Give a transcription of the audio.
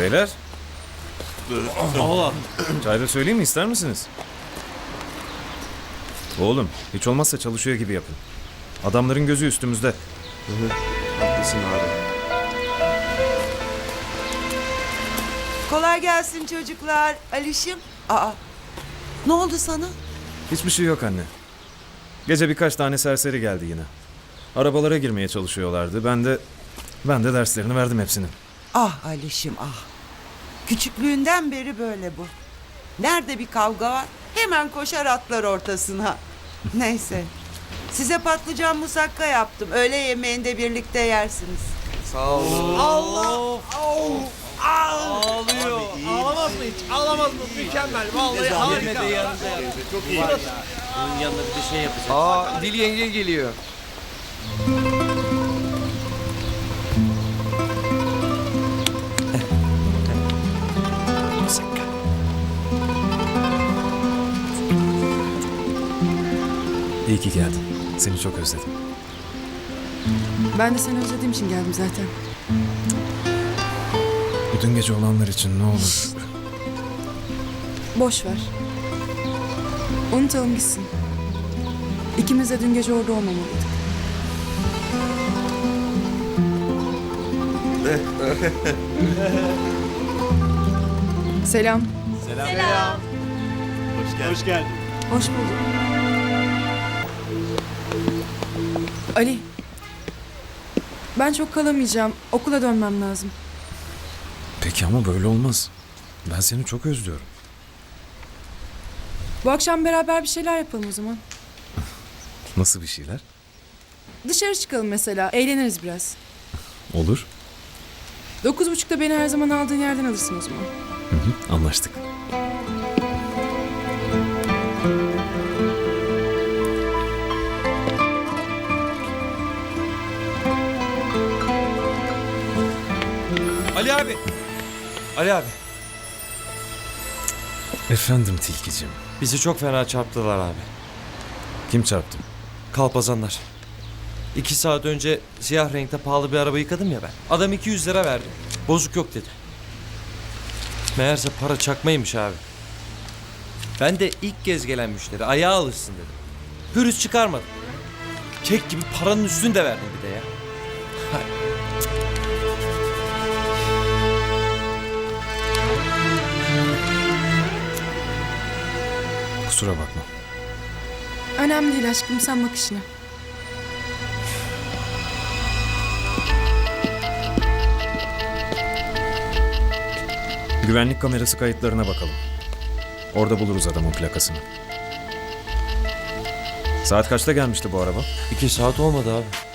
Beyler. Çay da söyleyeyim mi ister misiniz? Oğlum hiç olmazsa çalışıyor gibi yapın. Adamların gözü üstümüzde. Haklısın abi. Kolay gelsin çocuklar. Alişim. Aa. Ne oldu sana? Hiçbir şey yok anne. Gece birkaç tane serseri geldi yine. Arabalara girmeye çalışıyorlardı. Ben de ben de derslerini verdim hepsinin. Ah Alişim ah. Küçüklüğünden beri böyle bu. Nerede bir kavga var hemen koşar atlar ortasına. Neyse. Size patlıcan musakka yaptım. Öğle yemeğinde birlikte yersiniz. Sağ olun. Ağlıyor. Ağlamaz mı hiç? Ağlamaz mı? Mükemmel. Vallahi harika. Çok iyi. Bunun yanında bir de şey yapacağız. Aa Dil yenge geliyor. İyi ki geldin. Seni çok özledim. Ben de seni özlediğim için geldim zaten. Bütün gece olanlar için ne olur. Boş ver. Unutalım gitsin. İkimiz de dün gece orada olmamalıydık. Selam. Hoş geldin. Hoş bulduk. Ali. Ben çok kalamayacağım. Okula dönmem lazım. Peki ama böyle olmaz. Ben seni çok özlüyorum. Bu akşam beraber bir şeyler yapalım o zaman. Nasıl bir şeyler? Dışarı çıkalım mesela. Eğleniriz biraz. Olur. Dokuz buçukta beni her zaman aldığın yerden alırsın o zaman. Hı hı, anlaştık. Ali abi. Ali abi. Efendim Tilkicim. Bizi çok fena çarptılar abi. Kim çarptı? Kalpazanlar. İki saat önce siyah renkte pahalı bir araba yıkadım ya ben. Adam 200 lira verdi. Bozuk yok dedi. Meğerse para çakmaymış abi. Ben de ilk kez gelen müşteri ayağa alışsın dedim. Pürüz çıkarmadım. Kek gibi paranın üstünü de verdim bir de ya. Kusura bakma. Önemli değil aşkım sen bak işine. Güvenlik kamerası kayıtlarına bakalım. Orada buluruz adamın plakasını. Saat kaçta gelmişti bu araba? İki saat olmadı abi.